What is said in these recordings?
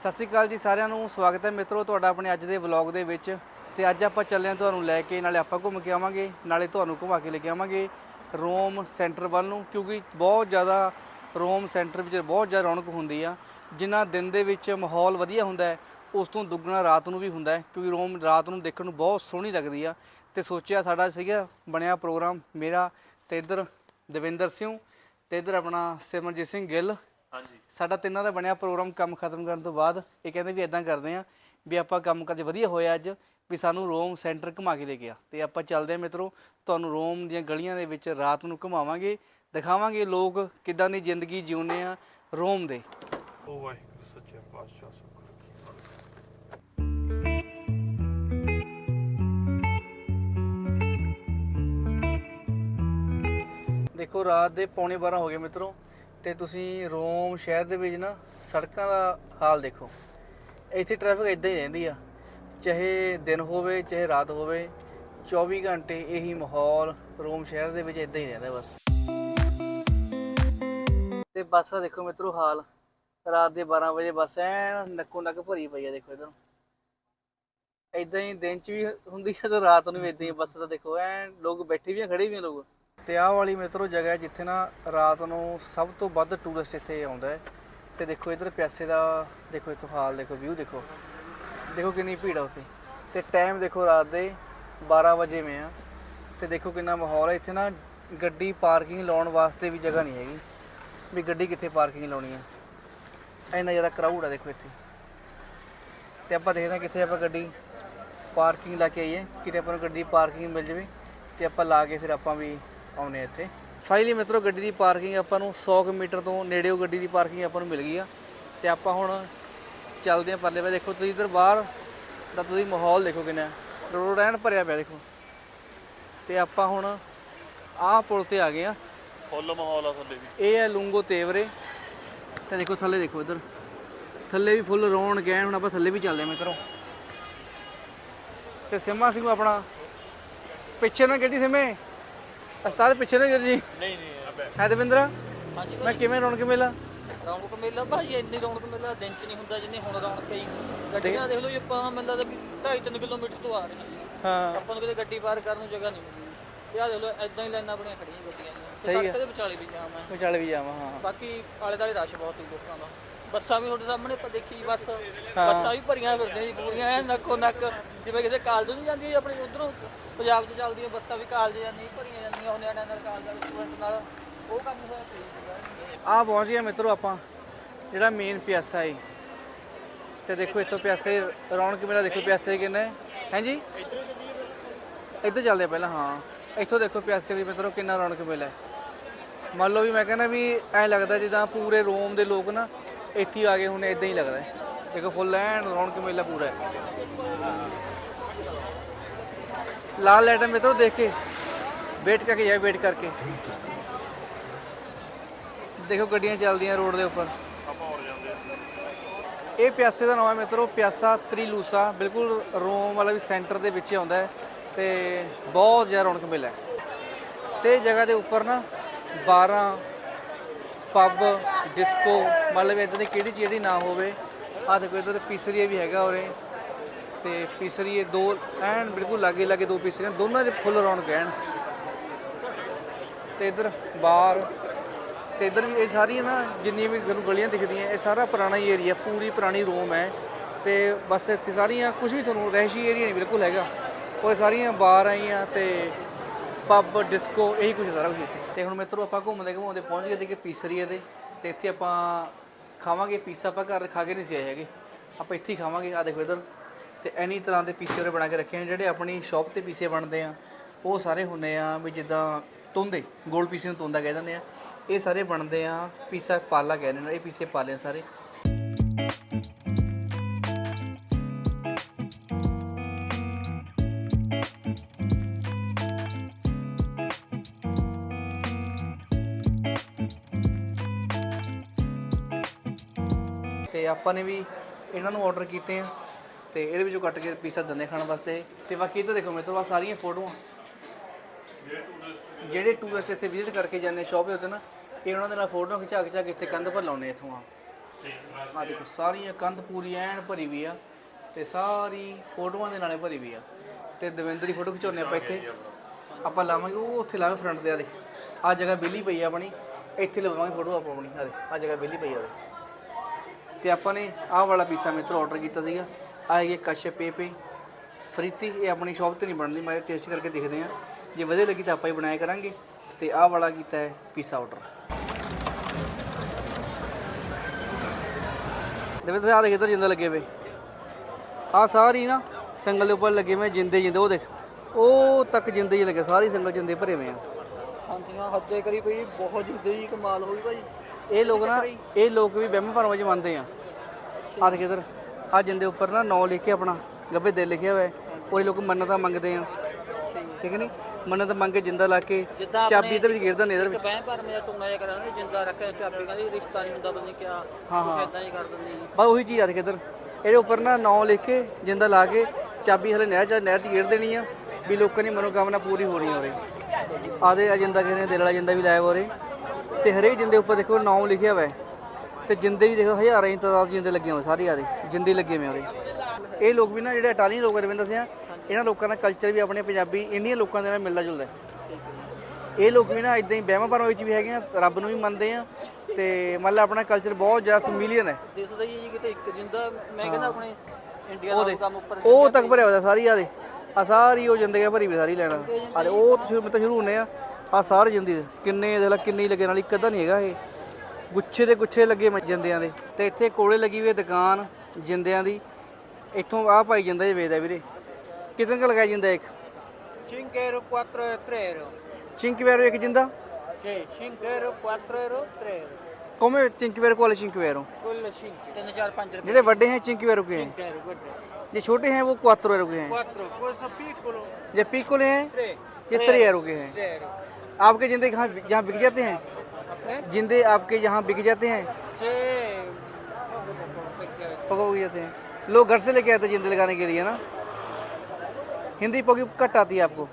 ਸਤਿ ਸ਼੍ਰੀ ਅਕਾਲ ਜੀ ਸਾਰਿਆਂ ਨੂੰ। ਸਵਾਗਤ ਹੈ ਮਿੱਤਰੋ ਤੁਹਾਡਾ ਆਪਣੇ ਅੱਜ ਦੇ ਵਲੌਗ ਦੇ ਵਿੱਚ। ਤੇ ਅੱਜ ਆਪਾਂ ਚੱਲੇ ਹਾਂ ਤੁਹਾਨੂੰ ਲੈ ਕੇ, ਨਾਲੇ ਆਪਾਂ ਘੁੰਮ ਕੇ ਆਵਾਂਗੇ, ਨਾਲੇ ਤੁਹਾਨੂੰ ਘੁਮਾ ਕੇ ਲੈ ਕੇ ਆਵਾਂਗੇ ਰੋਮ ਸੈਂਟਰ ਵੱਲ ਨੂੰ, ਕਿਉਂਕਿ ਬਹੁਤ ਜ਼ਿਆਦਾ ਰੋਮ ਸੈਂਟਰ ਵਿੱਚ ਬਹੁਤ ਜ਼ਿਆਦਾ ਰੌਣਕ ਹੁੰਦੀ ਆ। ਜਿਨ੍ਹਾਂ ਦਿਨ ਦੇ ਵਿੱਚ ਮਾਹੌਲ ਵਧੀਆ ਹੁੰਦਾ ਹੈ, ਉਸ ਤੋਂ ਦੁੱਗਣਾ ਰਾਤ ਨੂੰ ਵੀ ਹੁੰਦਾ ਹੈ, ਕਿਉਂਕਿ ਰੋਮ ਰਾਤ ਨੂੰ ਦੇਖਣ ਨੂੰ ਬਹੁਤ ਸੋਹਣੀ ਲੱਗਦੀ ਆ। ਤੇ ਸੋਚਿਆ ਸਾਡਾ ਸੀਗਾ, ਬਣਿਆ ਪ੍ਰੋਗਰਾਮ ਮੇਰਾ ਤੇ ਇੱਧਰ ਦਵਿੰਦਰ ਸਿੰਘ ਤੇ ਇੱਧਰ ਆਪਣਾ ਸਿਮਰਜੀਤ ਸਿੰਘ ਗਿੱਲ। ਹਾਂਜੀ। ਸਾਡਾ ਤਿੰਨਾਂ ਦਾ ਬਣਿਆ ਪ੍ਰੋਗਰਾਮ ਕੰਮ ਖਤਮ ਕਰਨ ਤੋਂ ਬਾਅਦ ਇਹ ਕਹਿੰਦੇ ਵੀ ਇਦਾਂ ਕਰਦੇ ਆ ਵੀ ਆਪਾਂ ਕੰਮ ਕਾਜ ਵਧੀਆ ਹੋਇਆ ਅੱਜ ਵੀ ਸਾਨੂੰ ਰੋਮ ਸੈਂਟਰ ਘੁਮਾ ਕੇ ਲੈ ਗਿਆ। ਤੇ ਆਪਾਂ ਚੱਲਦੇ ਆ ਮਿੱਤਰੋ ਤੁਹਾਨੂੰ ਰੋਮ ਦੀਆਂ ਗਲੀਆਂ ਦੇ ਵਿੱਚ ਰਾਤ ਨੂੰ ਘੁਮਾਵਾਂਗੇ ਦਿਖਾਵਾਂਗੇ ਲੋਕ ਕਿੱਦਾਂ ਦੀ ਜ਼ਿੰਦਗੀ ਜਿਉਂਦੇ ਆ ਰੋਮ ਦੇ। ਉਹ ਵਾਹਿਗੁਰੂ ਸੱਚੇ ਪਾਤਸ਼ਾਹ ਸੁਖ ਦੇਖੋ ਰਾਤ ਦੇ ਪੌਣੇ 12 ਹੋ ਗਏ ਮਿੱਤਰੋ। ਤੇ ਤੁਸੀਂ ਰੋਮ ਸ਼ਹਿਰ ਦੇ ਵਿੱਚ ਨਾ ਸੜਕਾਂ ਦਾ ਹਾਲ ਦੇਖੋ। ਇੱਥੇ ਟ੍ਰੈਫਿਕ ਇਦਾਂ ਹੀ ਰਹਿੰਦੀ ਆ, ਚਾਹੇ ਦਿਨ ਹੋਵੇ, ਚਾਹੇ ਰਾਤ ਹੋਵੇ 24 ਘੰਟੇ ਇਹੀ ਮਾਹੌਲ ਰੋਮ ਸ਼ਹਿਰ ਦੇ ਵਿੱਚ ਇਦਾਂ ਹੀ ਰਹਿੰਦਾ ਬਸ। ਤੇ ਬੱਸ ਦਾ ਦੇਖੋ ਮਿੱਤਰੋ ਹਾਲ, ਰਾਤ ਦੇ 12 ਵਜੇ ਬੱਸ ਐਨ ਨੱਕੋ ਨੱਕ ਭਰੀ ਪਈ ਆ ਦੇਖੋ ਇਧਰ। ਇਦਾਂ ਹੀ ਦਿਨ ਚ ਵੀ ਹੁੰਦੀ ਹੈ ਤੇ ਰਾਤ ਨੂੰ ਵੀ ਇਦਾਂ ਹੀ ਬੱਸ ਦਾ ਦੇਖੋ ਐਨ ਲੋਕ ਬੈਠੇ ਵੀ ਆ, ਖੜੇ ਵੀ ਆ ਲੋਕ। ਤੇ ਆਹ ਵਾਲੀ ਮਿੱਤਰੋ ਜਗ੍ਹਾ ਹੈ ਜਿੱਥੇ ਨਾ ਰਾਤ ਨੂੰ ਸਭ ਤੋਂ ਵੱਧ ਟੂਰਿਸਟ ਇੱਥੇ ਆਉਂਦਾ ਹੈ। ਤੇ ਦੇਖੋ ਇਧਰ ਪਿਆਸੇ ਦਾ, ਦੇਖੋ ਇੱਥੋਂ ਹਾਲ, ਦੇਖੋ ਵਿਊ ਦੇਖੋ। ਦੇਖੋ ਕਿੰਨੀ ਭੀੜ ਆ ਉੱਥੇ। ਤੇ ਟਾਈਮ ਦੇਖੋ ਰਾਤ ਦੇ 12 ਵਜੇ ਮੇ ਆ। ਤੇ ਦੇਖੋ ਕਿੰਨਾ ਮਾਹੌਲ ਹੈ। ਇੱਥੇ ਨਾ ਗੱਡੀ ਪਾਰਕਿੰਗ ਲਾਉਣ ਵਾਸਤੇ ਵੀ ਜਗ੍ਹਾ ਨਹੀਂ ਹੈਗੀ। ਵੀ ਗੱਡੀ ਕਿੱਥੇ ਪਾਰਕਿੰਗ ਲਾਉਣੀ ਆ। ਇੰਨਾ ਜ਼ਿਆਦਾ ਕਰਾਊਡ ਆ ਦੇਖੋ ਇੱਥੇ। ਤੇ ਆਪਾਂ ਦੇਖਦੇ ਹਾਂ ਕਿੱਥੇ ਆਪਾਂ ਗੱਡੀ ਪਾਰਕਿੰਗ ਲਾ ਕੇ ਆਈਏ। ਕਿਤੇ ਆਪਾਂ ਨੂੰ ਗੱਡੀ ਪਾਰਕਿੰਗ ਮਿਲ ਜਾਵੇ। ਤੇ ਆਪਾਂ ਲਾ ਕੇ ਫਿਰ ਆਪਾਂ ਵੀ ਆਉਨੇ ਆ ਇੱਥੇ। ਫਾਈਨਲੀ ਮਿੱਤਰੋ ਗੱਡੀ ਦੀ ਪਾਰਕਿੰਗ ਆਪਾਂ ਨੂੰ 100 ਕੁ ਮੀਟਰ ਤੋਂ ਨੇੜੇਓ ਗੱਡੀ ਦੀ ਪਾਰਕਿੰਗ ਆਪਾਂ ਨੂੰ ਮਿਲ ਗਈ ਆ। ਤੇ ਆਪਾਂ ਹੁਣ ਚੱਲਦੇ ਆ ਪਰਲੇ ਵੇ ਦੇਖੋ ਤੁਸੀਂ ਇਧਰ ਬਾਹਰ ਦਾ ਤੁਸੀਂ ਮਾਹੌਲ ਦੇਖੋ ਕਿੰਨਾ ਰੋਡ ਐਨ ਭਰਿਆ ਪਿਆ ਦੇਖੋ। ਤੇ ਆਪਾਂ ਹੁਣ ਆਹ ਪੁਲ ਤੇ ਆ ਗਏ ਆ। ਫੁੱਲ ਮਾਹੌਲ ਆ ਥੱਲੇ ਵੀ। ਇਹ ਹੈ ਲੁੰਗੋ ਤੇਵਰੇ। ਤੇ ਦੇਖੋ ਥੱਲੇ ਦੇਖੋ ਇਧਰ। ਥੱਲੇ ਵੀ ਫੁੱਲ ਰੌਣਕ ਹੈ ਹੁਣ ਆਪਾਂ ਥੱਲੇ ਵੀ ਚੱਲਦੇ ਹਾਂ ਮਿੱਤਰੋ। ਤੇ ਸਿੰਮਾ ਸਿੰਘ ਆਪਣਾ। ਪਿੱਛੇ ਨਾ ਗੱਡੀ ਸਿੰਮੇ। ਅਸਤਾਦ ਪਿੱਛੇ ਨਾ ਗਿਰ ਜੀ। ਨਹੀਂ ਨਹੀਂ ਹੈ ਦਵਿੰਦਰ? ਹਾਂਜੀ ਮੈਂ ਕਿਵੇਂ ਰੌਣਕ ਮੇਲਾ? ਰੌਣਕ ਮੇਲਾ ਭਾਜੀ ਇੰਨੀ ਰੌਣਕ ਮੇਲਾ ਦਿਨ ਚ ਨਹੀਂ ਹੁੰਦਾ ਜਿੰਨੀ ਹੁਣ ਰੌਣਕ ਪਈ ਗੱਡੀਆਂ ਦੇਖ ਲਓ ਜੀ ਆਪਾਂ ਮੈਨੂੰ ਲੱਗਦਾ ਵੀ 2.5 ਕਿਲੋਮੀਟਰ ਤੋਂ ਆ ਰਹੇ ਹਾਂ। ਆਪਾਂ ਨੂੰ ਕਿਤੇ ਗੱਡੀ ਪਾਰ ਕਰਨ ਨੂੰ ਜਗ੍ਹਾ ਨਹੀਂ ਮਿਲਦੀ। ਯਾਰ ਦੇਖ ਲਓ ਐਦਾਂ ਹੀ ਲਾਈਨਾਂ ਬਣੀਆਂ ਖੜੀਆਂ ਗੱਡੀਆਂ ਦੀਆਂ। ਸੜਕ ਦੇ ਵਿਚਾਲੇ ਵੀ ਜਾਮ ਹੈ। ਵਿਚਾਲੇ ਵੀ ਜਾਵਾਂ ਹਾਂ ਬਾਕੀ ਆਲੇ ਦਾਲੇ ਰਸ਼ ਬਹੁਤ ਹੀ ਲੋਕਾਂ ਦਾ। ਬੱਸਾਂ ਵੀ ਤੁਹਾਡੇ ਸਾਹਮਣੇ ਆਪਾਂ ਦੇਖੀ ਬੱਸ ਬੱਸਾਂ ਵੀ ਭਰੀਆਂ ਫਿਰਦੀਆਂ ਜੀ ਪੂਰੀਆਂ ਐਨ ਨੱਕੋ ਨੱਕ। ਜਿਵੇਂ ਕਿਤੇ ਕਾਲਜ ਨਹੀਂ ਜਾਂਦੀ ਆਪਣੇ ਉਧਰੋਂ। ਪੰਜਾਬ 'ਚ ਚੱਲਦੀਆਂ ਬੱਸਾਂ ਵੀ ਕਾਲਜ ਜਾਂਦੀਆਂ, ਭਰੀਆਂ ਜਾਂਦੀਆਂ ਉਹ ਨਿਆਣਿਆਂ ਨਾਲ ਕਾਲਜ ਵਾਲੇ ਸਟੂਡੈਂਟ ਨਾਲ। ਉਹ ਕੰਮ ਹੋਇਆ ਪਿਆ ਸੀਗਾ ਆ ਪਹੁੰਚ ਗਏ ਮਿੱਤਰੋ ਆਪਾਂ, ਜਿਹੜਾ ਮੇਨ ਪਿਆਸਾ ਹੈ ਤੇ ਦੇਖੋ ਇੱਥੋਂ ਪਿਆਸੇ, ਰੌਣਕ ਮੇਲਾ ਦੇਖੋ ਪਿਆਸੇ ਕਿੰਨੇ ਹਾਂਜੀ? ਇੱਧਰ ਚੱਲਦੇ ਆ ਪਹਿਲਾਂ, ਹਾਂ। ਇੱਥੋਂ ਦੇਖੋ ਪਿਆਸੇ ਵੀ ਮਿੱਤਰੋ ਕਿੰਨਾ ਰੌਣਕ ਮੇਲਾ ਹੈ। ਮੰਨ ਲਓ ਵੀ ਮੈਂ ਕਹਿੰਦਾ ਵੀ ਐ ਲੱਗਦਾ ਜਿੱਦਾਂ ਪੂਰੇ ਰੋਮ ਦੇ ਲੋਕ ਨਾ ਇੱਥੇ ਆ ਗਏ, ਹੁਣ ਇਦਾਂ ਹੀ ਲੱਗਦਾ ਦੇਖੋ ਫੁੱਲ ਐਨ ਰੌਣਕ ਮੇਲਾ ਪੂਰਾ ਹੈ। ਲਾਲ ਲਾਈਟਾਂ ਮਿੱਤਰੋ ਦੇਖ ਕੇ। ਵੇਟ ਕਰਕੇ ਜਾਏ ਵੇਟ ਕਰਕੇ। ਦੇਖੋ ਗੱਡੀਆਂ ਚੱਲਦੀਆਂ ਰੋਡ ਦੇ ਉੱਪਰ। ਇਹ ਪਿਆਸੇ ਦਾ ਨਾਮ ਹੈ ਮਿੱਤਰੋ ਪਿਆਸਾ ਤ੍ਰਿਲੂਸਾ। ਬਿਲਕੁਲ ਰੋਮ ਵਾਲਾ ਵੀ ਸੈਂਟਰ ਦੇ ਵਿੱਚ ਆਉਂਦਾ ਹੈ ਤੇ ਬਹੁਤ ਜ਼ਿਆਦਾ ਰੌਣਕ ਮੇਲਾ ਹੈ। ਤੇ ਜਗ੍ਹਾ ਦੇ ਉੱਪਰ ਨਾ 12 ਪੱਬ ਡਿਸਕੋ ਮਤਲਬ ਇਦਾਂ ਦੀ ਕਿਹੜੀ ਜਿਹੜੀ ਨਾ ਹੋਵੇ। ਆਹ ਦੇਖੋ ਇੱਧਰ ਪੀਸਰੀਏ ਵੀ ਹੈਗਾ ਉਰੇ। ਤੇ ਪੀਸਰੀਏ ਦੋ ਐਨ ਬਿਲਕੁਲ ਲਾਗੇ ਲਾਗੇ ਦੋ ਪੀਸਰੀਆਂ ਦੋਨਾਂ 'ਚ ਫੁੱਲ ਰੌਣਕ ਐਨ ਤੇ ਇੱਧਰ ਬਾਰ ਤੇ ਇੱਧਰ ਵੀ ਇਹ ਸਾਰੀਆਂ ਨਾ ਜਿੰਨੀਆਂ ਵੀ ਤੁਹਾਨੂੰ ਗਲੀਆਂ ਦਿਖਦੀਆਂ, ਇਹ ਸਾਰਾ ਪੁਰਾਣਾ ਹੀ ਏਰੀਆ ਪੂਰੀ ਪੁਰਾਣੀ ਰੋਮ ਹੈ। ਤੇ ਬਸ ਇੱਥੇ ਸਾਰੀਆਂ ਕੁਝ ਵੀ ਤੁਹਾਨੂੰ ਰਹਿਸ਼ੀ ਏਰੀਆ ਨਹੀਂ ਬਿਲਕੁਲ ਹੈਗਾ। ਉਹ ਸਾਰੀਆਂ ਬਾਰ ਆਈਆਂ ਤੇ ਪੱਬ ਡਿਸਕੋ ਇਹੀ ਕੁਝ ਸਾਰਾ ਕੁਝ ਇੱਥੇ। ਤੇ ਹੁਣ ਮਿੱਤਰੋ ਆਪਾਂ ਘੁੰਮਦੇ ਘੁੰਮਦੇ ਪਹੁੰਚ ਗਏ ਤੇ ਪੀਸਰੀਏ ਦੇ ਤੇ ਇੱਥੇ ਆਪਾਂ ਖਾਵਾਂਗੇ ਪੀਸਾ ਆਪਾਂ ਘਰ ਖਾ ਕੇ ਨਹੀਂ ਸੀ ਆਏ ਹੈਗੇ। ਆਪਾਂ ਇੱਥੇ ਹੀ ਖਾਵਾਂਗੇ। ਆ ਦੇਖੋ ਇੱਧਰ। ਤੇ ਐਨੀ ਤਰ੍ਹਾਂ ਦੇ ਪੀਸੇ ਉਰੇ ਬਣਾ ਕੇ ਰੱਖੇ ਨੇ ਜਿਹੜੇ ਆਪਣੀ ਸ਼ਾਪ ਤੇ ਪੀਸੇ ਬਣਦੇ ਆ, ਉਹ ਸਾਰੇ ਹੁੰਦੇ ਆ ਵੀ ਜਿੱਦਾਂ ਤੁੰਦੇ, ਗੋਲ ਪੀਸੇ ਨੂੰ ਤੁੰਦਾ ਕਹਿ ਦਿੰਦੇ ਆ। ਇਹ ਸਾਰੇ ਬਣਦੇ ਆ, ਪੀਸਾ ਪਾਲਾ ਕਹਿੰਦੇ ਨੇ ਇਹ ਪੀਸੇ ਪਾਲੇ ਆ ਸਾਰੇ। ਤੇ ਆਪਾਂ ਨੇ ਵੀ ਇਹਨਾਂ ਨੂੰ ਆਰਡਰ ਕੀਤੇ ਆ। ਤੇ ਇਹਦੇ ਵਿੱਚੋਂ ਕੱਟ ਕੇ ਪੀਸਾ ਦੰਨੇ ਖਾਣ ਵਾਸਤੇ। ਤੇ ਬਾਕੀ ਇਹ ਤਾਂ ਦੇਖੋ ਮੇਰੇ ਤੋਂ ਬਾਅਦ ਸਾਰੀਆਂ ਫੋਟੋਆਂ। ਜਿਹੜੇ ਟੂਰਿਸਟ ਇੱਥੇ ਵਿਜ਼ਿਟ ਕਰਕੇ ਜਾਂਦੇ ਸ਼ਾਪ ਦੇ ਉੱਤੇ ਨਾ, ਇਹ ਉਹਨਾਂ ਦੇ ਨਾਲ ਫੋਟੋਆਂ ਖਿਚਾ ਖਿਚਾ ਕੇ ਇੱਥੇ ਕੰਧ ਪਰ ਲਾਉਨੇ ਇੱਥੋਂ ਆ। ਆ ਦੇਖੋ, ਸਾਰੀਆਂ ਕੰਧ ਪੂਰੀ ਐਨ ਭਰੀ ਵੀ ਆ ਤੇ ਸਾਰੀ ਫੋਟੋਆਂ ਦੇ ਨਾਲੇ ਭਰੀ ਵੀ ਆ। ਤੇ ਦਵਿੰਦਰ ਦੀ ਫੋਟੋ ਖਿਚਾਉਣੇ ਆਪਾਂ ਇੱਥੇ। ਆਪਾਂ ਲਾਵਾਂਗੇ, ਉਹ ਉੱਥੇ ਲਾਵਾਂਗੇ ਫਰੰਟ ਤੇ ਆ ਦੇਖ। ਆ ਜਗ੍ਹਾ ਵਿਹਲੀ ਪਈ ਆ ਆਪਣੀ, ਇੱਥੇ ਲਵਾਵਾਂਗੇ ਫੋਟੋ ਆਪਾਂ ਆਪਣੀ ਆ ਦੇਖ। ਆ ਜਗ੍ਹਾ ਬਿਲੀ ਪਈ ਆ ਉਹਦੇ ਤੇ ਆਪਾਂ ਨੇ ਆਹ ਵਾਲਾ ਪੀਸਾ ਮਿੱਤਰ ਆਰਡਰ ਕੀਤਾ ਸੀਗਾ। ਆ ਹੈਗੇ ਕਸ਼ਪ ਪੇਪੇ। ਫਰੀਤੀ ਇਹ ਆਪਣੀ ਸ਼ਾਪ ਤੇ ਨਹੀਂ ਬਣਦੀ ਮੈਂ ਟੇਸਟ ਕਰਕੇ ਦੇਖਦੇ ਆ ਜੇ ਵਧੀਆ ਲੱਗੀ ਤਾਂ ਆਪਾਂ ਹੀ ਬਣਾਇਆ ਕਰਾਂਗੇ। ਤੇ ਆਹ ਵਾਲਾ ਕੀਤਾ ਹੈ ਪੀਸਾ ਆਰਡਰ ਦੇਵੇ ਤੁਸੀਂ ਆ ਦੇਖ ਇੱਧਰ ਜਿੰਦਾ ਲੱਗੇ ਵੇ। ਆ ਸਾਰੀ ਨਾ ਸੰਗਲ ਦੇ ਉੱਪਰ ਲੱਗੇ ਵੇ ਜਿੰਦੇ ਜਿੰਦੇ ਉਹ ਦੇਖ। ਉਹ ਤੱਕ ਜਿੰਦੇ ਹੀ ਲੱਗੇ ਸਾਰੀ ਸੰਗਲ ਜਿੰਦੇ ਭਰੇ ਵੇ ਆ। ਹਾਂਜੀ ਹਾਂ ਹੱਦੇ ਕਰੀ ਪਈ ਬਹੁਤ ਜ਼ਿੰਦਗੀ ਕਮਾਲ ਹੋਈ ਭਾਜੀ ਇਹ ਲੋਕ ਨਾ ਇਹ ਲੋਕ ਵੀ ਵਹਿਮ ਭਰਮਾਂ 'ਚ ਮੰਨਦੇ ਆ। ਆ ਦੇਖ ਇੱਧਰ। ਆ ਜਿੰਦੇ ਉੱਪਰ ਨਾ ਨਾਂ ਲਿਖ ਕੇ ਆਪਣਾ ਗੱਬੇ ਦਿਲ ਲਿਖਿਆ ਹੋਇਆ ਹੈ। ਉਹ ਲੋਕ ਮੰਨਤਾਂ ਮੰਗਦੇ ਆ। ਠੀਕ ਹੈ ਨਹੀਂ ਮੰਨਤ ਮੰਗ ਕੇ ਜਿੰਦਾ ਲਾ ਕੇ ਜਿੱਦਾਂ ਚਾਬੀ ਇਧਰ ਵਿੱਚ ਗਿਰਦਾ ਨੇ ਵਿੱਚ ਬਹਿ ਪਰ ਮੇਰਾ ਟੁੰਨਾ ਜਿਹਾ ਕਰਾਂਗੇ ਜਿੰਦਾ ਰੱਖਿਆ ਚਾਬੀ ਕਹਿੰਦੀ ਰਿਸ਼ਤਾ ਨਹੀਂ ਹੁੰਦਾ ਨਹੀਂ ਕਿਆ ਕੁਛ ਇਦਾਂ ਹੀ ਕਰ ਦਿੰਦੇ ਜੀ। ਬਸ ਉਹੀ ਚੀਜ਼ ਆ ਦੇਖ ਇੱਧਰ। ਇਹਦੇ ਉੱਪਰ ਨਾ ਨਾਂ ਲਿਖ ਕੇ ਜਿੰਦਾ ਲਾ ਕੇ ਚਾਬੀ ਹਲੇ ਨਹਿਰ ਚ ਨਹਿਰ ਚ ਗੇੜ ਦੇਣੀ ਆ ਵੀ ਲੋਕਾਂ ਦੀ ਮਨੋਕਾਮਨਾ ਪੂਰੀ ਹੋ ਰਹੀ ਹੋਰੇ ਆਦੇ ਅਜੰਦਾ ਕਿਸੇ ਨੇ ਦਿਲ ਵਾਲਾ ਜਿੰਦਾ ਵੀ ਲਾਇਆ ਹੋਰੇ ਤੇ ਹਰੇਕ ਜਿੰਦੇ ਉੱਪਰ ਦੇਖੋ ਨਾਮ ਲਿਖਿਆ ਹੋਇਆ ਹੈ। ਤੇ ਜਿੰਦੇ ਵੀ ਦੇਖੋ ਹਜ਼ਾਰਾਂ ਦੀ ਤਾਦਾਦ ਜਿੰਦੇ ਲੱਗੇ ਹੋਏ ਸਾਰੇ ਆਦੇ ਜਿੰਦੇ ਲੱਗੇ ਹੋਏ ਹੋਰੇ ਇਹ ਲੋਕ ਵੀ ਨਾ ਜਿਹੜੇ ਇਟਾਲੀਅਨ ਲੋਕ ਰਵਿੰਦਰ ਸਿੰਘ ਇਹਨਾਂ ਲੋਕਾਂ ਦਾ ਕਲਚਰ ਵੀ ਆਪਣੇ ਪੰਜਾਬੀ ਇੰਡੀਅਨ ਲੋਕਾਂ ਦੇ ਨਾਲ ਮਿਲਦਾ ਜੁਲਦਾ ਹੈ। ਇਹ ਲੋਕ ਵੀ ਨਾ ਇਦਾਂ ਹੀ ਵਹਿਮਾਂ ਭਰਮਾਂ ਵਿੱਚ ਵੀ ਹੈਗੇ ਆ ਰੱਬ ਨੂੰ ਵੀ ਮੰਨਦੇ ਆ ਤੇ ਮੰਨ ਲਾ ਆਪਣਾ ਕਲਚਰ ਬਹੁਤ ਜ਼ਿਆਦਾ ਸਮੀਲੀਅਨ ਹੈ। ਦਿਸਦਾ ਹੀ ਹੈ ਜੀ ਕਿਤੇ ਇੱਕ ਜਿੰਦਾ ਮੈਂ ਕਹਿੰਦਾ ਆਪਣੇ ਇੰਡੀਆ ਦਾ ਕੰਮ ਉੱਪਰ ਉਹ ਤੱਕ ਭਰਿਆ ਹੋਇਆ ਸਾਰੀ ਆ ਦੇ ਆ ਸਾਰੀ ਉਹ ਜ਼ਿੰਦਗੀ ਭਰੀ ਵੀ ਸਾਰੀ ਲੈਣਾ। ਅਰੇ ਉਹ ਤੋਂ ਸ਼ੁਰੂ ਮਤਲਬ ਸ਼ੁਰੂ ਹੁੰਨੇ ਆ ਆ ਸਾਰੇ ਜਿੰਦੀ ਕਿੰਨੇ ਦੇਖ ਲੈ ਕਿੰਨੇ ਹੀ ਲੱਗੇ ਨਾਲ ਇੱਕ ਅੱਧਾ ਨਹੀਂ ਹੈਗਾ ਇਹ। ਗੁੱਛੇ ਦੇ ਗੁੱਛੇ ਲੱਗੇ ਮ- ਜਿੰਦਿਆਂ ਦੇ ਤੇ ਇੱਥੇ ਕੋਲੇ ਲੱਗੀ ਹੋਈ ਹੈ ਦੁਕਾਨ ਜਿੰਦਿਆਂ ਦੀ ਇੱਥੋਂ ਆ ਭਾਈ ਜਿੰਦਾ ਜੀ ਵੇਚਦਾ ਵੀਰੇ ਕਿਤਨ ਕ ਲਗਾਇਆ ਜਿੰਦਾ ਇੱਕ 5 euro, 4 euro, 3 euro. ਚਿੰਕਵੇਰੋ ਇੱਕ ਜਿੰਦਾ Sì, 5 euro, 4 euro, 3 euro. ਕੋਮੇ ਚਿੰਕਵੇਰ ਕੋਲੇ ਚਿੰਕਵੇਰੋ Quello 5. 3 4 5 ਰੁਪਏ ਜਿਹੜੇ ਵੱਡੇ ਹੈ ਚਿੰਕਵੇਰੋ ਕੇ ਹੈ 5 euro, guarda. जो छोटे हैं वो क्वात्रो एरो के हैं 4, questo piccolo, जो पिकोले हैं 3. ये त्रे एरो के हैं 3 euro. आपके जिंदे कहाँ जहाँ बिक जाते हैं जिंदे आपके यहाँ बिक जाते हैं Sì, poco poco, perché पको बिक जाते हैं लोग घर से लेके आते हैं जिंदे लगाने के लिए ना हिंदी पकी कट आती है आपको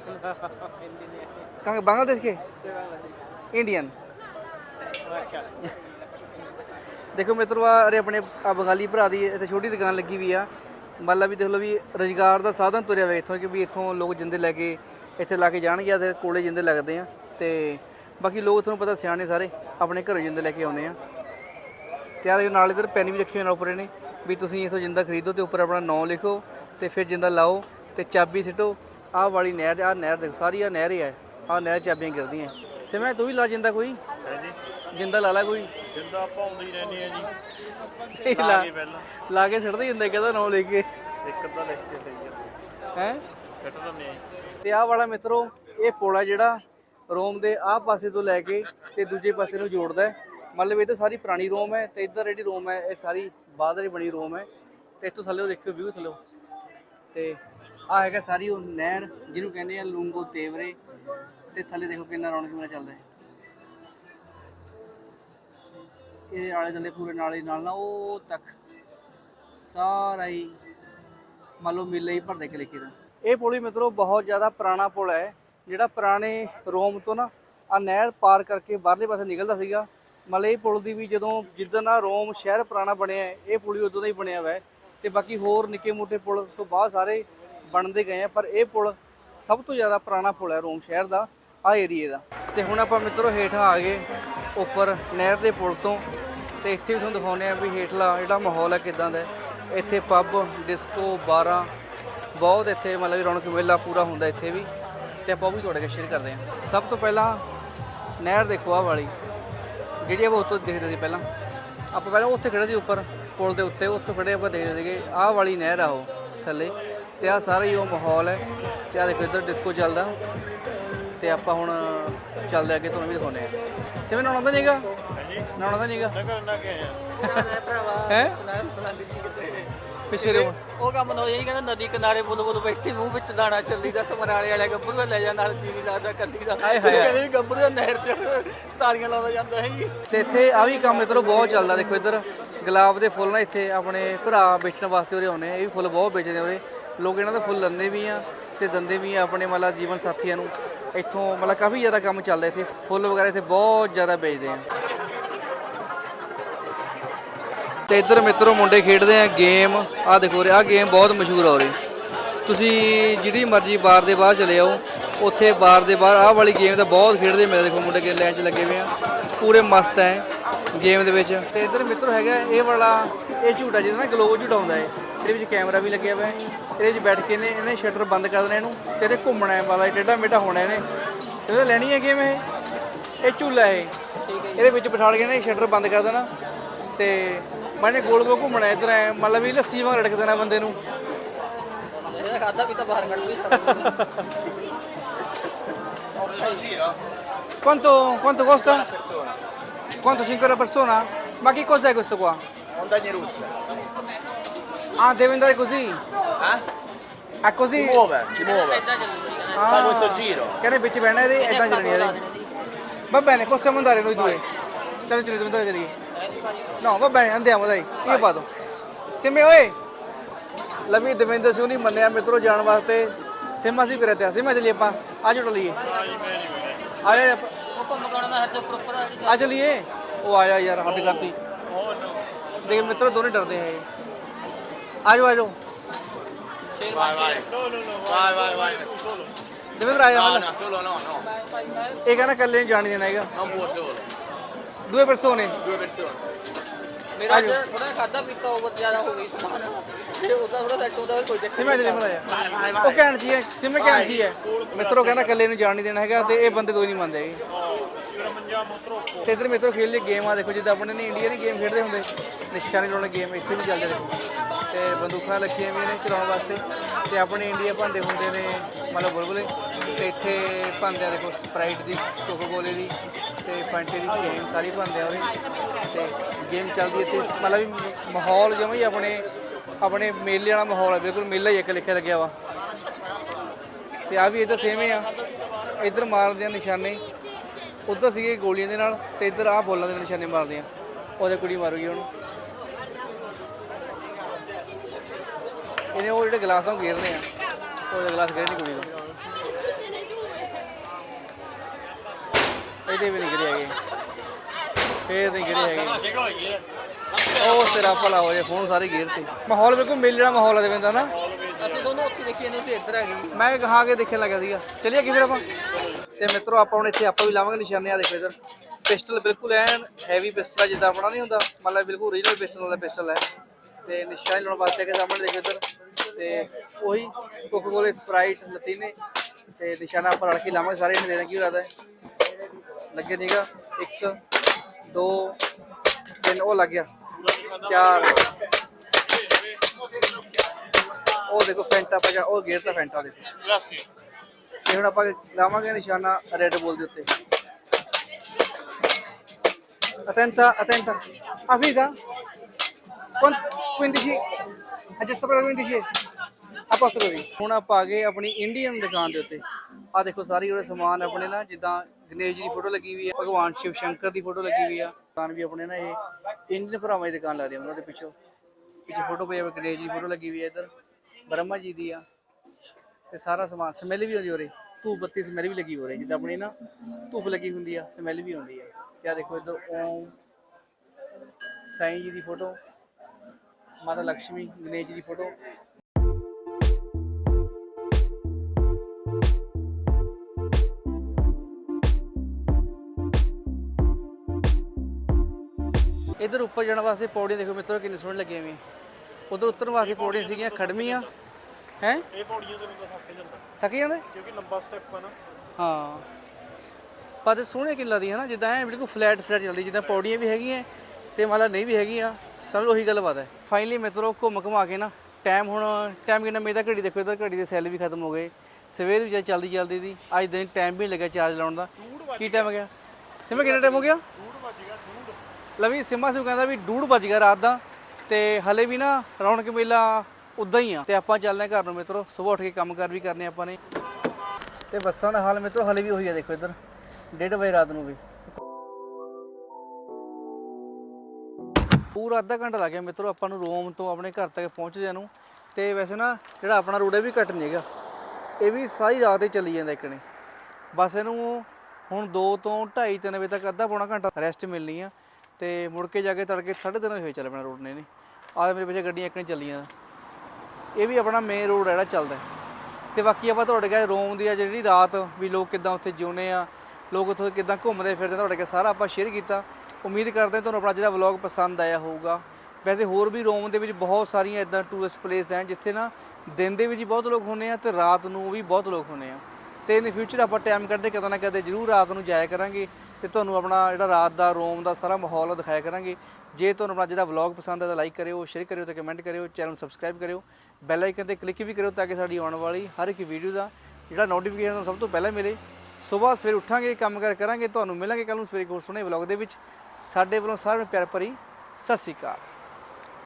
कहाँ के? बांग्लादेश के इंडियन ਦੇਖੋ ਮਿੱਤਰੋ ਆ ਅਰੇ ਆਪਣੇ ਆ ਬੰਗਾਲੀ ਭਰਾ ਦੀ ਇੱਥੇ ਛੋਟੀ ਦੁਕਾਨ ਲੱਗੀ ਵੀ ਆ ਮੰਨ ਲਾ ਵੀ ਦੇਖ ਲਓ ਵੀ ਰੋਜ਼ਗਾਰ ਦਾ ਸਾਧਨ ਤੁਰਿਆ ਹੋਇਆ ਇੱਥੋਂ ਕਿ ਵੀ ਇੱਥੋਂ ਲੋਕ ਜਿੰਦੇ ਲੈ ਕੇ ਇੱਥੇ ਲਾ ਕੇ ਜਾਣਗੇ ਤੇ ਕੋਲੇ ਜਿੰਦੇ ਲੱਗਦੇ ਆ ਤੇ ਬਾਕੀ ਲੋਕ ਤੁਹਾਨੂੰ ਪਤਾ ਸਿਆਣੇ ਸਾਰੇ ਆਪਣੇ ਘਰੋਂ ਜਿੰਦੇ ਲੈ ਕੇ ਆਉਂਦੇ ਆ। ਤੇ ਆ ਨਾਲ ਇਧਰ ਪੈਨ ਵੀ ਰੱਖੇ ਹੋਏ ਨੇ ਉੱਪਰ ਨੇ ਵੀ ਤੁਸੀਂ ਇੱਥੋਂ ਜਿੰਦਾ ਖਰੀਦੋ ਤੇ ਉੱਪਰ ਆਪਣਾ ਨਾਮ ਲਿਖੋ ਤੇ ਫਿਰ ਜਿੰਦਾ ਲਾਓ ਤੇ ਚਾਬੀ ਸਿੱਟੋ। ਆਹ ਵਾਲੀ ਨਹਿਰ ਆਹ ਨਹਿਰ ਦੇਖ ਸਾਰੀ ਆ ਨਹਿਰ ਹੀ ਹੈ ਆਹ ਨਹਿਰ ਚਾਬੀਆਂ ਗਿਰਦੀਆਂ। ਸਿਮੈ ਤੂੰ ਵੀ ਲਾ ਜਿੰਦਾ ਕੋਈ? ਜਿੰਦਾ ਲਾ ਲਾ ਕੋਈ। ਜਿੰਦਾ ਆਪਾਂ ਆਉਂਦੇ ਹੀ ਰਹਿੰਦੇ ਆ ਜੀ। ਲਾ ਇਹ ਪਹਿਲਾਂ। ਲਾ ਕੇ ਸਿੱਟਦੇ ਜਿੰਦਾ ਕਹਿੰਦਾ ਨਾਮ ਲਿਖ ਕੇ। ਇੱਕ ਅੱਧਾ ਲਿਖ ਕੇ ਸਹੀ ਆ। ਹੈ? ਸਿੱਟ ਦਿੰਦੇ ਆ। ਤੇ ਆਹ ਵਾਲਾ ਮਿੱਤਰੋ ਇਹ ਪੁਲ ਆ ਜਿਹੜਾ ਰੋਮ ਦੇ ਆਹ ਪਾਸੇ ਤੋਂ ਲੈ ਕੇ ਤੇ ਦੂਜੇ ਪਾਸੇ ਨੂੰ ਜੋੜਦਾ ਹੈ। ਮਤਲਬ ਇਹ ਤਾਂ ਸਾਰੀ ਪੁਰਾਣੀ ਰੋਮ ਹੈ ਤੇ ਇੱਧਰ ਜਿਹੜੀ ਰੋਮ ਹੈ, ਇਹ ਸਾਰੀ ਬਾਅਦ ਵਾਲੀ ਬਣੀ ਰੋਮ ਹੈ। ਤੇ ਇੱਥੋਂ ਥੱਲੇ ਦੇਖਿਓ ਵਿਊ ਥੱਲੇ। ਤੇ ਆ ਹੈਗਾ ਸਾਰੀ ਉਹ ਨਹਿਰ, ਜਿਹਨੂੰ ਕਹਿੰਦੇ ਆ ਲੂੰਗੋ ਤੇਵਰੇ। ਤੇ ਥੱਲੇ ਦੇਖੋ ਕਿੰਨਾ ਰੌਣਕ ਮੇਲਾ ਚੱਲਦਾ ਹੈ। ਇਹਦੇ ਆਲੇ ਦੁਆਲੇ ਪੂਰੇ ਨਾਲੇ ਨਾਲ ਨਾ ਉਹ ਤੱਕ ਸਾਰਾ ਹੀ ਮੰਨ ਲਓ ਮੇਲਾ ਹੀ ਭਰ ਦੇ ਕੇ ਲਿਖੀ ਦਾ। ਇਹ ਪੁਲ ਵੀ ਮਿੱਤਰੋ ਬਹੁਤ ਜ਼ਿਆਦਾ ਪੁਰਾਣਾ ਪੁਲ ਹੈ। ਜਿਹੜਾ ਪੁਰਾਣੇ ਰੋਮ ਤੋਂ ਨਾ ਆ ਨਹਿਰ ਪਾਰ ਕਰਕੇ ਬਾਹਰਲੇ ਪਾਸੇ ਨਿਕਲਦਾ ਸੀਗਾ ਮਤਲਬ ਇਹ ਪੁਲ ਦੀ ਵੀ ਜਦੋਂ ਜਿੱਦਣ ਆ ਰੋਮ ਸ਼ਹਿਰ ਪੁਰਾਣਾ ਬਣਿਆ ਹੈ, ਇਹ ਪੁਲ ਵੀ ਉਦੋਂ ਦਾ ਹੀ ਬਣਿਆ ਹੋਇਆ ਹੈ ਤੇ ਬਾਕੀ ਹੋਰ ਨਿੱਕੇ ਮੋਟੇ ਪੁਲ ਸੋ ਤੋਂ ਬਾਅਦ ਸਾਰੇ ਬਣਦੇ ਗਏ ਆ ਪਰ ਇਹ ਪੁਲ ਸਭ ਤੋਂ ਜ਼ਿਆਦਾ ਪੁਰਾਣਾ ਪੁਲ ਹੈ ਰੋਮ ਸ਼ਹਿਰ ਦਾ ਆ ਏਰੀਏ ਦਾ। ਤੇ ਹੁਣ ਆਪਾਂ ਮਿੱਤਰੋ ਹੇਠਾਂ ਆ ਗਏ ਉੱਪਰ ਨਹਿਰ ਦੇ ਪੁਲ ਤੋਂ ਤੇ ਇੱਥੇ ਵੀ ਤੁਹਾਨੂੰ ਦਿਖਾਉਂਦੇ ਆ ਵੀ ਹੇਠਲਾ ਜਿਹੜਾ ਮਾਹੌਲ ਹੈ ਕਿਦਾਂ ਦਾ ਇੱਥੇ ਪੱਬ ਡਿਸਕੋ ਬਾਰਾਂ ਬਹੁਤ ਇੱਥੇ ਮਤਲਬ ਰੌਣਕ ਮੇਲਾ ਪੂਰਾ ਹੁੰਦਾ ਇੱਥੇ ਵੀ। ਤੇ ਆਪਾਂ ਉਹ ਵੀ ਤੁਹਾਡੇ ਨਾਲ ਸ਼ੇਅਰ ਕਰਦੇ ਹਾਂ। ਸਭ ਤੋਂ ਪਹਿਲਾਂ ਨਹਿਰ ਦੇਖੋ ਆਹ ਵਾਲੀ। ਜਿਹੜੀ ਆਪਾਂ ਉੱਤੋਂ ਦੇਖਦੇ ਸੀ ਪਹਿਲਾਂ। ਆਪਾਂ ਪਹਿਲਾਂ ਉੱਥੇ ਖੜੇ ਸੀ ਉੱਪਰ ਪੁਲ ਦੇ ਉੱਤੇ। ਉੱਥੋਂ ਖੜੇ ਆਪਾਂ ਦੇਖਦੇ ਸੀਗੇ ਆਹ ਵਾਲੀ ਨਹਿਰ ਆ ਉਹ ਥੱਲੇ। ਤੇ ਆਹ ਸਾਰਾ ਹੀ ਉਹ ਮਾਹੌਲ ਹੈ। ਤੇ ਆਹ ਦੇਖੋ ਇੱਧਰ ਡਿਸਕੋ ਚੱਲਦਾ। ਤੇ ਆਪਾਂ ਹੁਣ ਚੱਲਦੇ ਅੱਗੇ ਤੁਹਾਨੂੰ ਵੀ ਦਿਖਾਉਂਦੇ ਆ ਸਿਵੇਂ ਨਾਉਣਾ ਤਾਂ ਨਹੀਂਗਾ ਨਾਉਣਾ ਤਾਂ ਨਹੀਂਗਾ ਕਿ ਆ ਭਰਾਵਾ ਹੈ ਪਿੱਛੇ ਉਹ ਕੰਮ ਨਾ ਹੋ ਜਾਈ ਕਹਿੰਦਾ ਨਦੀ ਕਿਨਾਰੇ ਬੁੱਲ ਬੁੱਲ ਬੈਠੀ ਮੂੰਹ ਵਿੱਚ ਦਾਣਾ ਚੱਲੀ ਦਾ ਸਮਰਾਲੇ ਵਾਲੇ ਗੱਭਰੂ ਲੈ ਜਾ ਨਾਲ ਜੀਰੀ ਲਾਦਾ ਕੱਦੀ ਦਾ। ਹਾਏ ਹਾਏ। ਕਹਿੰਦੇ ਵੀ ਗੱਭਰੂ ਦਾ ਨਹਿਰ ਚ ਤਾਰੀਆਂ ਲਾਉਂਦਾ ਜਾਂਦਾ ਹੈ ਜੀ ਤੇ ਇੱਥੇ ਆ ਵੀ ਕੰਮ ਇਧਰੋਂ ਬਹੁਤ ਚੱਲਦਾ ਦੇਖੋ ਇੱਧਰ। ਗੁਲਾਬ ਦੇ ਫੁੱਲ ਨਾ ਇੱਥੇ ਆਪਣੇ ਭਰਾ ਵੇਚਣ ਵਾਸਤੇ ਉਰੇ ਆਉਂਦੇ ਆ ਇਹ ਵੀ ਫੁੱਲ ਬਹੁਤ ਵੇਚਦੇ ਉਰੇ। ਲੋਕ ਇਹਨਾਂ ਦਾ ਫੁੱਲ ਲੈਂਦੇ ਵੀ ਆ ਤੇ ਦਿੰਦੇ ਵੀ ਆ ਆਪਣੇ ਮਤਲਬ ਜੀਵਨ ਸਾਥੀਆਂ ਨੂੰ। ਇੱਥੋਂ ਮਤਲਬ ਕਾਫੀ ਜ਼ਿਆਦਾ ਕੰਮ ਚੱਲਦਾ ਇੱਥੇ ਫੁੱਲ ਵਗੈਰਾ ਇੱਥੇ ਬਹੁਤ ਜ਼ਿਆਦਾ ਵੇਚਦੇ ਆ। ਤੇ ਇੱਧਰ ਮਿੱਤਰੋ ਮੁੰਡੇ ਖੇਡਦੇ ਆ ਗੇਮ ਆ ਦੇਖੋ ਰੇ ਆ ਗੇਮ ਬਹੁਤ ਮਸ਼ਹੂਰ ਹੋ ਰਹੀ ਤੁਸੀਂ ਜਿਹੜੀ ਮਰਜ਼ੀ ਬਾਰ ਦੇ ਬਾਹਰ ਚਲੇ ਜਾਓ ਉੱਥੇ ਬਾਰ ਦੇ ਬਾਹਰ ਆਹ ਵਾਲੀ ਗੇਮ ਤਾਂ ਬਹੁਤ ਖੇਡਦੇ ਮਿਲਦੇ ਦੇਖੋ ਮੁੰਡੇ ਕੇ ਲਾਈਨ 'ਚ ਲੱਗੇ ਹੋਏ ਆ। ਪੂਰੇ ਮਸਤ ਐ ਗੇਮ ਦੇ ਵਿੱਚ। ਤੇ ਇੱਧਰ ਮਿੱਤਰੋ ਹੈਗਾ ਇਹ ਵਾਲਾ ਇਹ ਝੂਟਾ ਜਿਹਦਾ ਨਾ ਗਲੋ ਝੂਟਾ ਹੁੰਦਾ ਹੈ ਇਹਦੇ ਵਿੱਚ ਕੈਮਰਾ ਵੀ ਲੱਗਿਆ ਹੋਇਆ ਹੈ ਇਹਦੇ 'ਚ ਬੈਠ ਕੇ ਨੇ ਇਹਨੇ ਸ਼ਟਰ ਬੰਦ ਕਰ ਦੇਣਾ ਇਹਨੂੰ ਤੇ ਇਹਦੇ ਘੁੰਮਣਾ ਵਾਲਾ ਟੇਢਾ ਮੇਢਾ ਹੋਣਾ ਇਹਨੇ। ਤੇ ਲੈਣੀ ਹੈ ਗੇਮ ਇਹ? ਇਹ ਝੂਲਾ ਹੈ ਇਹਦੇ ਵਿੱਚ ਬਿਠਾ ਕੇ ਨੇ ਸ਼ਟਰ ਬੰਦ ਕਰ ਦੇਣਾ ਤੇ ਮੈਨੇ ਗੋਲ ਗੋਲ ਘੁੰਮਣਾ ਇੱਧਰ ਐ ਮਤਲਬ ਵੀ ਲੱਸੀ ਵਾਂਗ ਰੜਕ ਦੇਣਾ ਬੰਦੇ ਨੂੰ ਇਹਦਾ ਖਾਦਾ ਵੀ ਤਾਂ ਬਾਹਰ ਕੱਢ ਵੀ ਸਕਦਾ Quanto, quanto costa? Quanto? 5 euro a persona? Ma che cos'è questo qua? Montagna russa. Ah, deve andare così? Eh? Ah, così? Si muove, si muove. ਇਦਾਂ ਚੱਲੂਗੀ Fa questo giro. Che ਵਿੱਚ ਬਹਿਣਾ ਇਹਦੇ ਇਦਾਂ ਚੱਲਣੀ ਇਹਦੇ Va bene, possiamo andare noi due. Ciao, ciao, dove andare? No, va bene, andiamo dai. Io vado. Simme ਓਏ ਲਵੀ ਦਵਿੰਦਰ ਸਿੰਘ ਨਹੀਂ ਮੰਨਿਆ ਮਿੱਤਰੋ ਜਾਣ ਵਾਸਤੇ ਸਿਮਾ ਸੀ ਕਰਿਆ ਤੇ ਸਿਮਾ ਚਲੀਏ ਆਪਾਂ ਆ ਜੁੜ ਲਈਏ ਆ ਜਾ ਆਪਾਂ- ਉਹ ਕੰਮ ਕਰਾਉਣਾ ਦਾ ਹੱਥ ਉੱਪਰ ਉੱਪਰ ਆ ਜਿਹੜੀ ਆ ਚਲੀਏ ਉਹ ਆਇਆ ਯਾਰ ਹੱਦ ਕਰਤੀ ਦੇਖ ਮਿੱਤਰੋ ਦੋਨੇ ਡਰਦੇ ਹੈ ਆਜੋ ਆਜੋ Vai, vai. Vai, vai, vai. Davinder ਆਇਆ No, no, solo no, no. ਇਹ ਕਹਿੰਦਾ ਇਕੱਲੇ ਨਹੀਂ ਜਾਣ ਦੇਣਾ ਹੈਗਾ Non può solo. ਦੂਏ ਪਰਸੋਨੇ Due persone. ਮੇਰਾ ਥੋੜਾ ਖਾਦਾ ਪੀਤਾ ਉਹ ਜ਼ਿਆਦਾ ਹੋ ਗਈ ਸਮਾਨ। ਤੇ ਉਹਦਾ ਥੋੜਾ ਸੈੱਟ ਹੁੰਦਾ ਕੋਈ ਚੱਕਰ ਸਿਮਾ ਚਲੀ ਮਲਾਇਆ ਉਹ ਕਹਿਣ ਜੀ ਹੈ ਸਿਮੇ ਕਹਿਣ ਜੀ ਹੈ। ਮਿੱਤਰੋ ਕਹਿੰਦਾ ਇਕੱਲੇ ਨੂੰ ਜਾਣ ਨਹੀਂ ਦੇਣਾ ਹੈਗਾ ਤੇ ਇਹ ਬੰਦੇ ਦੋਈ ਨਹੀਂ ਮੰਨਦੇ ਹੈਗੇ। ਤੇ ਇਧਰ ਮਿੱਤਰੋ ਖੇਡ ਲਈ ਗੇਮ ਆ, ਦੇਖੋ ਜਿੱਦਾਂ ਆਪਣੇ ਨੇ ਇੰਡੀਆ ਦੀ ਗੇਮ ਖੇਡਦੇ ਹੁੰਦੇ, ਨਿਸ਼ਾਨੇ ਲਾਉਣ ਗੇਮ ਇੱਥੇ ਵੀ ਚੱਲਦੇ ਦੇਖੋ ਤੇ ਬੰਦੂਕਾਂ ਰੱਖੀਆਂ ਵੀ ਨੇ ਚਲਾਉਣ ਵਾਸਤੇ, ਤੇ ਆਪਣੇ ਇੰਡੀਆ ਭਾਂਡੇ ਹੁੰਦੇ ਨੇ, ਮਤਲਬ ਬੁਲਬੁਲੇ, ਤੇ ਇੱਥੇ ਭਾਂਡੇ ਆ ਦੇਖੋ ਸਪਰਾਈਟ ਦੀ ਕੋਕੋ ਕੋਲੇ ਦੀ, ਤੇ ਫੈਂਟੇ ਦੀ ਗੇਮ ਸਾਰੀ ਭਾਂਡੇ ਆ ਉਰੇ ਤੇ ਗੇਮ ਚੱਲਦੀ ਇੱਥੇ, ਮਤਲਬ ਵੀ ਮਾਹੌਲ ਜਮਾਂ ਹੀ ਆਪਣੇ ਆਪਣੇ ਮੇਲੇ ਵਾਲਾ ਮਾਹੌਲ ਹੈ ਬਿਲਕੁਲ ਮੇਲਾ ਹੀ ਇੱਕ ਲਿਖਿਆ ਲੱਗਿਆ ਵਾ। ਤੇ ਆ ਵੀ ਇੱਧਰ ਸੇਮ ਹੀ ਆ, ਇੱਧਰ ਮਾਰਦੇ ਆ ਨਿਸ਼ਾਨੇ। ਉੱਧਰ ਸੀਗੇ ਗੋਲੀਆਂ ਦੇ ਨਾਲ ਤੇ ਇੱਧਰ ਆ ਬੋਲਾਂ ਦੇ ਨਿਸ਼ਾਨੇ ਮਾਰਦੇ ਆ। ਉਹਦੇ ਕੁੜੀ ਮਾਰੂਗੀ ਉਹਨੂੰ ਇਹਨੇ ਉਹ ਜਿਹੜੇ ਗਲਾਸਾਂ ਨੂੰ ਘੇਰਨੇ ਆ ਉਹਦੇ ਗਲਾਸ ਘੇਰੇ ਨਹੀਂ ਕੁੜੀ ਨੂੰ। ਇਹਦੇ ਵੀ ਨਹੀਂ ਗਿਰੇ ਹੈਗੇ। ਫੇਰ ਨਹੀਂ ਗਿਰੇ ਹੈਗੇ। ਉਹ ਤੇਰਾ ਭਲਾ ਹੋ ਜੇ ਫੋਨ ਸਾਰੇ ਗੇਰ ਤੇ ਮਾਹੌਲ ਬਿਲਕੁਲ ਮੇਲੇ ਵਾਲਾ ਮਾਹੌਲ ਆ ਦੇਵੰਦਾ ਨਾ। ਅਸੀਂ ਦੋਨੋਂ ਉੱਥੇ ਦੇਖੀ ਨੇ ਤੇ ਇੱਧਰ ਆ ਗਈ। ਮੈਂ ਕਹਾਂ ਕੇ ਦੇਖਣ ਲੱਗਾ ਸੀਗਾ। ਚਲਿਏ ਅੱਗੇ ਫਿਰ ਆਪਾਂ। ਤੇ ਮਿੱਤਰੋ, ਆਪਾਂ ਹੁਣ ਇੱਥੇ ਆਪਾਂ ਵੀ ਲਾਵਾਂਗੇ ਨਿਸ਼ਾਨੇ ਆ ਦੇਖੋ ਇਧਰ। ਪਿਸਟਲ ਬਿਲਕੁਲ ਐਨ ਹੈਵੀ ਪਿਸਟਲ ਆ, ਜਿੱਦਾਂ ਆਪਣਾ ਨਹੀਂ ਹੁੰਦਾ। ਮਤਲਬ ਬਿਲਕੁਲ ਰੀਜਨਲ ਪਿਸਟਲ ਵਾਲਾ ਪਿਸਟਲ ਹੈ। ਤੇ ਨਿਸ਼ਾਨੇ ਲਾਉਣ ਵਾਸਤੇ ਕਿ ਸਾਹਮਣੇ ਦੇਖੋ ਇਧਰ। ਤੇ ਉਹੀ ਕੋਕੋ ਕੋਲੇ ਸਪਰਾਈਟ ਲਤੀਨੇ ਤੇ ਨਿਸ਼ਾਨਾ ਆਪਾਂ ਰਲ ਕੇ ਲਾਵਾਂਗੇ, ਸਾਰੇ ਨੇ ਦੇ ਕੀ ਲੱਗਦਾ ਹੈ? ਲੱਗੇ ਨੀਗਾ 1 2 3 ਉਹ ਲੱਗ ਗਿਆ। 4 ਉਹ ਦੇਖੋ ਫੈਂਟਾ ਪਾ ਉਹ ਗੇਅਰ ਤਾਂ ਫੈਂਟਾ ਦੇਖੋ। Grazie. ਤੇ ਹੁਣ ਆਪਾਂ ਲਾਵਾਂਗੇ ਨਿਸ਼ਾਨਾ ਰੈੱਡ ਬੋਲ ਦੇ ਉੱਤੇ। attenta attenta ah figa 15 ਅੱਛਾ ਸਪਰਾ 15 ਆ posto così ਹੁਣ ਆਪਾਂ ਆ ਗਏ ਆਪਣੀ ਇੰਡੀਅਨ ਦੁਕਾਨ ਦੇ ਉੱਤੇ। ਆ ਦੇਖੋ ਸਾਰੀ ਉਹਦੇ ਸਮਾਨ ਆਪਣੇ ਨਾ, ਜਿੱਦਾਂ ਗਣੇਸ਼ ਜੀ ਦੀ ਫੋਟੋ ਲੱਗੀ ਹੋਈ ਹੈ, ਭਗਵਾਨ ਸ਼ਿਵ ਸ਼ੰਕਰ ਦੀ ਫੋਟੋ ਲੱਗੀ ਹੋਈ ਆ। ਦੁਕਾਨ ਵੀ ਆਪਣੇ ਨਾ ਇਹ ਇੰਡੀਅਨ ਭਰਾਵਾਂ ਦੀ ਦੁਕਾਨ ਲੱਗਦੀ ਹੈ ਉਹਨਾਂ ਦੇ ਪਿੱਛੋਂ। ਪਿੱਛੇ ਫੋਟੋ ਪਈ ਹੈ ਗਣੇਸ਼ ਜੀ ਦੀ ਫੋਟੋ ਲੱਗੀ ਹੋਈ ਹੈ ਇੱਧਰ। ਬ੍ਰਹਮਾ ਜੀ ਦੀ ਆ। ਤੇ ਸਾਰਾ ਸਮਾਨ ਸਮੈਲ ਵੀ ਆਉਂਦੀ ਹੋਰੇ ਧੂਪ ਬੱਤੀ ਸਮੈਲ ਵੀ ਲੱਗੀ ਹੋ ਰਹੀ ਜਿੱਦਾਂ ਆਪਣੀ ਨਾ ਧੂਪ ਲੱਗੀ ਹੁੰਦੀ ਆ, ਸਮੈਲ ਵੀ ਆਉਂਦੀ ਆ। ਤੇ ਆ ਦੇਖੋ ਇੱਧਰ, ਓਮ, ਸਾਈਂ ਜੀ ਦੀ ਫੋਟੋ, ਮਾਤਾ ਲక్ష్ਮੀ ਗਣੇਸ਼ ਜੀ ਦੀ ਫੋਟੋ। ਇੱਧਰ ਉੱਪਰ ਜਾਣ ਵਾਸਤੇ ਪੌੜੀਆਂ ਦੇਖੋ ਮਿੱਤਰੋ ਕਿੰਨੇ ਸੋਹਣੇ ਲੱਗੇ ਹੋਏ ਉਧਰ ਉਤਰਨ ਵਾਸਤੇ ਪੌੜੀਆਂ ਸੀਗੀਆਂ ਖੜਮੀਆਂ ਹੈ? ਇਹ ਪੌੜੀਆਂ ਤੋਂ ਬੰਦਾ ਥੱਕ ਜਾਂਦਾ। ਥੱਕ ਜਾਂਦੇ? ਕਿਉਂਕਿ ਲੰਬਾ ਸਟੈਪ ਆ ਨਾ। ਹਾਂ। ਪਰ ਸੋਹਣੇ ਕਿੰਨ ਲੱਗਦੀ ਹੈ ਨਾ ਜਿੱਦਾਂ ਐ ਬਿਲਕੁਲ ਫਲੈਟ ਫਲੈਟ ਚੱਲਦੀ ਜਿੱਦਾਂ ਪੌੜੀਆਂ ਵੀ ਹੈਗੀਆਂ ਤੇ ਮਾਲਾ ਨਹੀਂ ਵੀ ਹੈਗੀਆਂ ਸਭ ਉਹੀ ਗੱਲ ਬਾਤ ਹੈ। ਫਾਈਨਲੀ ਮਿੱਤਰੋ ਘੁੰਮ ਘੁਮਾ ਕੇ ਨਾ ਟਾਈਮ ਹੁਣ ਟਾਈਮ ਕਿੰਨਾ ਮੇਰਾ ਘੜੀ ਦੇਖੋ ਇਧਰ ਘੜੀ ਦੇ ਸੈੱਲ ਵੀ ਖਤਮ ਹੋ ਗਏ। ਸਵੇਰ ਵੀ ਚੱਲਦੀ ਚੱਲਦੀ ਸੀ ਅੱਜ ਦਿਨ ਟਾਈਮ ਵੀ ਲੱਗਿਆ ਚਾਰਜ ਲਾਉਣ ਦਾ। ਕੀ ਟਾਈਮ ਹੋ ਗਿਆ? ਸਿਮਾ ਕਿੰਨਾ ਟਾਈਮ ਹੋ ਗਿਆ? ਲਵੀ ਸਿਮਾ ਸਿੰਘ ਕਹਿੰਦਾ ਵੀ ਡੂੜ ਵੱਜ ਗਿਆ ਰਾਤ ਦਾ ਤੇ ਹਲੇ ਵੀ ਨਾ ਰੌਣਕ ਮੇਲਾ ਉਦਾਂ ਹੀ ਆ। ਤੇ ਆਪਾਂ ਚੱਲਦੇ ਹਾਂ ਘਰ ਨੂੰ ਮਿੱਤਰੋ। ਸਵੇਰ ਉੱਠ ਕੇ ਕੰਮ ਕਰ ਵੀ ਕਰਨੇ ਆਪਾਂ ਨੇ। ਤੇ ਬੱਸਾਂ ਦਾ ਹਾਲ ਮਿੱਤਰੋ, ਹਲੇ ਵੀ ਉਹੀ ਆ, ਦੇਖੋ ਇੱਧਰ। ਡੇਢ ਵਜੇ ਰਾਤ ਨੂੰ ਵੀ। ਪੂਰਾ ਅੱਧਾ ਘੰਟਾ ਲੱਗ ਗਿਆ ਮਿੱਤਰੋ ਆਪਾਂ ਨੂੰ ਰੋਮ ਤੋਂ ਆਪਣੇ ਘਰ ਤੱਕ ਪਹੁੰਚਦੇ ਨੂੰ। ਤੇ ਵੈਸੇ ਨਾ, ਜਿਹੜਾ ਆਪਣਾ ਰੋਡ ਹੈ ਵੀ ਘੱਟ ਨਹੀਂ ਹੈਗਾ। ਇਹ ਵੀ ਸਾਰੀ ਰਾਤ ਹੀ ਚੱਲੀ ਜਾਂਦਾ ਇੱਕਨੇ ਬਸ ਇਹਨੂੰ ਹੁਣ 2 ਤੋਂ 2:30 3 ਵਜੇ ਤੱਕ ਅੱਧਾ ਪੌਣਾ ਘੰਟਾ ਰੈਸਟ ਮਿਲਣੀ ਆ। ਤੇ ਮੁੜ ਕੇ ਜਾ ਕੇ ਤੜਕੇ 3:30 ਵਜੇ ਹੋਏ ਚੱਲ ਪੈਣਾ ਰੋਡ ਨੇ ਨੇ ਆ ਮੇਰੇ ਪਿੱਛੇ ਗੱਡੀਆਂ ਇੱਕ ਨੇ ਚੱਲੀਆਂ। ਇਹ ਵੀ ਆਪਣਾ ਮੇਨ ਰੋਡ ਹੈ ਜਿਹੜਾ ਚੱਲਦਾ ਹੈ। ਤੇ ਬਾਕੀ ਆਪਾਂ ਤੁਹਾਡੇ ਕੋਲ ਰੋਮ ਦੀ ਆ ਜਿਹੜੀ ਰਾਤ ਵੀ ਲੋਕ ਕਿੱਦਾਂ ਉੱਥੇ ਜਿਉਂਦੇ ਆ, ਲੋਕ ਉੱਥੇ ਕਿੱਦਾਂ ਘੁੰਮਦੇ ਫਿਰਦੇ ਤੁਹਾਡੇ ਕੋਲ ਸਾਰਾ ਆਪਾਂ ਸ਼ੇਅਰ ਕੀਤਾ। ਉਮੀਦ ਕਰਦੇ ਤੁਹਾਨੂੰ ਆਪਣਾ ਜਿਹੜਾ ਵਲੌਗ ਪਸੰਦ ਆਇਆ ਹੋਊਗਾ। ਵੈਸੇ ਹੋਰ ਵੀ ਰੋਮ ਦੇ ਵਿੱਚ ਬਹੁਤ ਸਾਰੀਆਂ ਇਦਾਂ ਟੂਰਿਸਟ ਪਲੇਸ ਹਨ ਜਿੱਥੇ ਨਾ ਦਿਨ ਦੇ ਵਿੱਚ ਹੀ ਬਹੁਤ ਲੋਕ ਹੁੰਦੇ ਆ ਤੇ ਰਾਤ ਨੂੰ ਵੀ ਬਹੁਤ ਲੋਕ ਹੁੰਦੇ ਆ। ਤੇ ਇਨ ਫਿਊਚਰ ਆਪਾਂ ਟਾਈਮ ਕੱਢਦੇ ਕਦੇ ਨਾ ਕਦੇ ਜ਼ਰੂਰ ਰਾਤ ਨੂੰ ਜਾਇਆ ਕਰਾਂਗੇ ਤੇ ਤੁਹਾਨੂੰ ਆਪਣਾ ਜਿਹੜਾ ਰਾਤ ਦਾ ਰੋਮ ਦਾ ਸਾਰਾ ਮਾਹੌਲ ਦਿਖਾਇਆ ਕਰਾਂਗੇ। ਜੇ ਤੁਹਾਨੂੰ ਆਪਣਾ ਜਿਹੜਾ ਵਲੌਗ ਪਸੰਦ ਹੈ ਤਾਂ ਲਾਈਕ ਕਰਿਓ ਸ਼ੇਅਰ ਕਰਿਓ ਤੇ ਕਮੈਂਟ ਕਰਿਓ ਚੈਨਲ ਨੂੰ ਸਬਸਕ੍ਰਾਈਬ ਕਰਿਓ। ਬੈਲ ਆਈਕਨ ਤੇ ਕਲਿੱਕ ਵੀ ਕਰਿਓ ਤਾਂ ਕਿ ਸਾਡੀ ਆਉਣ ਵਾਲੀ ਹਰ ਇੱਕ ਵੀਡੀਓ ਦਾ ਜਿਹੜਾ ਨੋਟੀਫਿਕੇਸ਼ਨ ਤੁਹਾਨੂੰ ਸਭ ਤੋਂ ਪਹਿਲਾਂ ਮਿਲੇ। ਸਵੇਰ ਸਵੇਰ ਉੱਠਾਂਗੇ, ਕੰਮ ਕਰ ਕਰਾਂਗੇ, ਤੁਹਾਨੂੰ ਮਿਲਾਂਗੇ ਕੱਲ ਨੂੰ ਸਵੇਰੇ ਇੱਕ ਹੋਰ ਸੋਹਣੇ ਵਲੌਗ ਦੇ ਵਿੱਚ। ਸਾਡੇ ਵੱਲੋਂ ਸਾਰਿਆਂ ਨੂੰ ਪਿਆਰ ਭਰੀ ਸਤਿ ਸ਼੍ਰੀ ਅਕਾਲ।